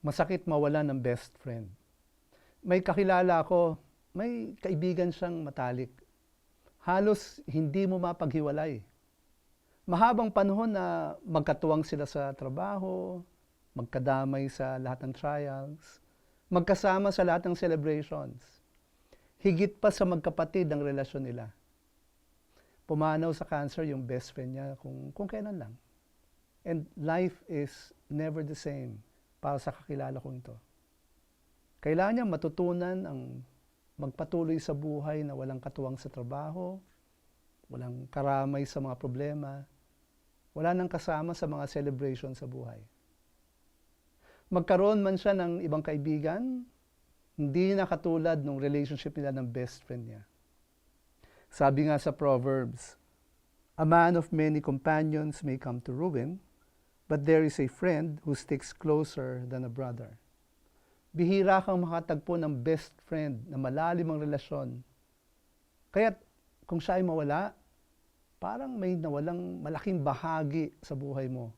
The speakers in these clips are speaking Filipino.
Masakit mawala ng best friend. May kakilala ko, may kaibigan siyang matalik. Halos hindi mo mapaghiwalay. Mahabang panahon na magkatuwang sila sa trabaho, magkadamay sa lahat ng trials, magkasama sa lahat ng celebrations. Higit pa sa magkapatid ang relasyon nila. Pumanaw sa cancer yung best friend niya kung, kung kailan lang. And life is never the same para sa kakilala kong ito. Kailangan niya matutunan ang magpatuloy sa buhay na walang katuwang sa trabaho, walang karamay sa mga problema, wala nang kasama sa mga celebration sa buhay. Magkaroon man siya ng ibang kaibigan, hindi na katulad ng relationship nila ng best friend niya. Sabi nga sa Proverbs, A man of many companions may come to ruin, but there is a friend who sticks closer than a brother. Bihira kang makatagpo ng best friend na malalim ang relasyon. Kaya kung siya ay mawala, parang may nawalang malaking bahagi sa buhay mo.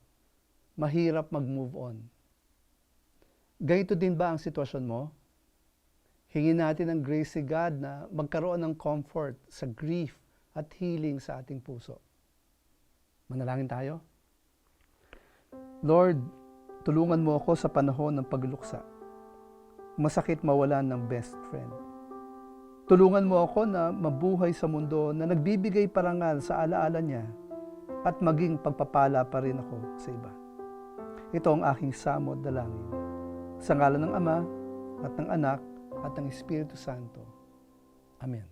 Mahirap mag-move on. Ganito din ba ang sitwasyon mo? Hingin natin ng grace si God na magkaroon ng comfort sa grief at healing sa ating puso. Manalangin tayo. Lord, tulungan mo ako sa panahon ng pagluksa. Masakit mawalan ng best friend. Tulungan mo ako na mabuhay sa mundo na nagbibigay parangal sa alaala niya at maging pagpapala pa rin ako sa iba. Ito ang aking samod dalangin. Sa ngalan ng Ama at ng Anak at ng Espiritu Santo. Amen.